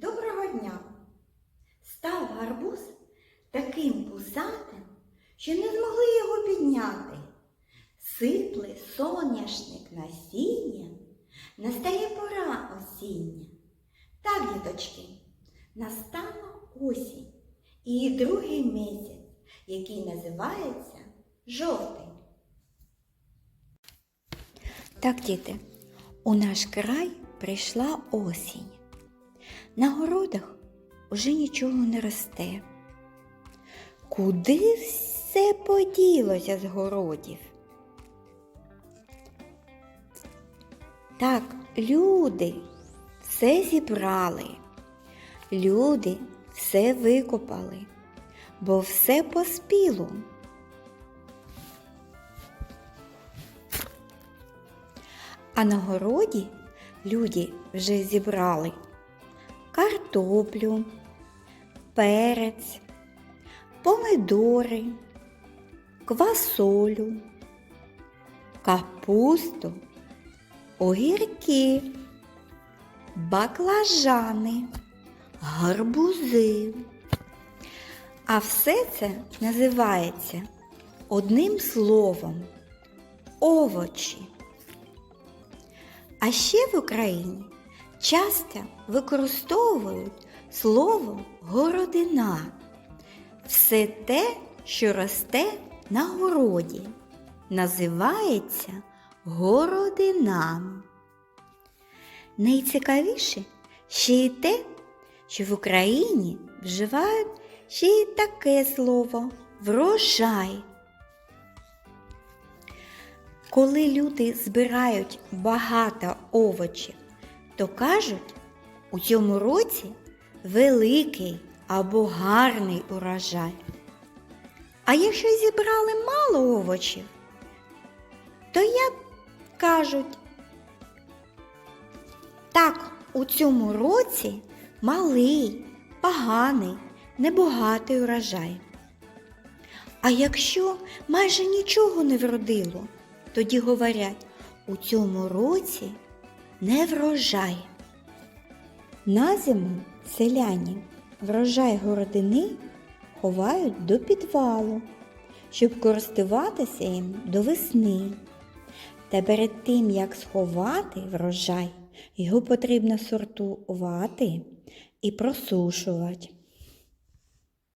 Доброго дня! Став гарбуз таким пузатим, що не змогли його підняти. Сипле соняшник насіння, настає пора осіння. Так, діточки, настала осінь і другий місяць, який називається жовтень. Так, діти, у наш край прийшла осінь. На городах уже нічого не росте. Куди все поділося з городів? Так, люди все зібрали, люди все викопали, бо все поспіло. А на городі люди вже зібрали картоплю, перець, помидори, квасолю, капусту, огірки, баклажани, гарбузи. А все це називається одним словом овочі. А ще в Україні часто використовують слово городина. Все те, що росте на городі, називається городина. Найцікавіше ще й те, що в Україні вживають ще й таке слово врожай. Коли люди збирають багато овочів, то кажуть, у цьому році великий або гарний урожай. А якщо зібрали мало овочів, то як кажуть, так, у цьому році малий, поганий, небагатий урожай. А якщо майже нічого не вродило, тоді говорять, у цьому році не врожай. На зиму селяні врожай городини ховають до підвалу, щоб користуватися їм до весни. Та перед тим, як сховати врожай, його потрібно сортувати і просушувати.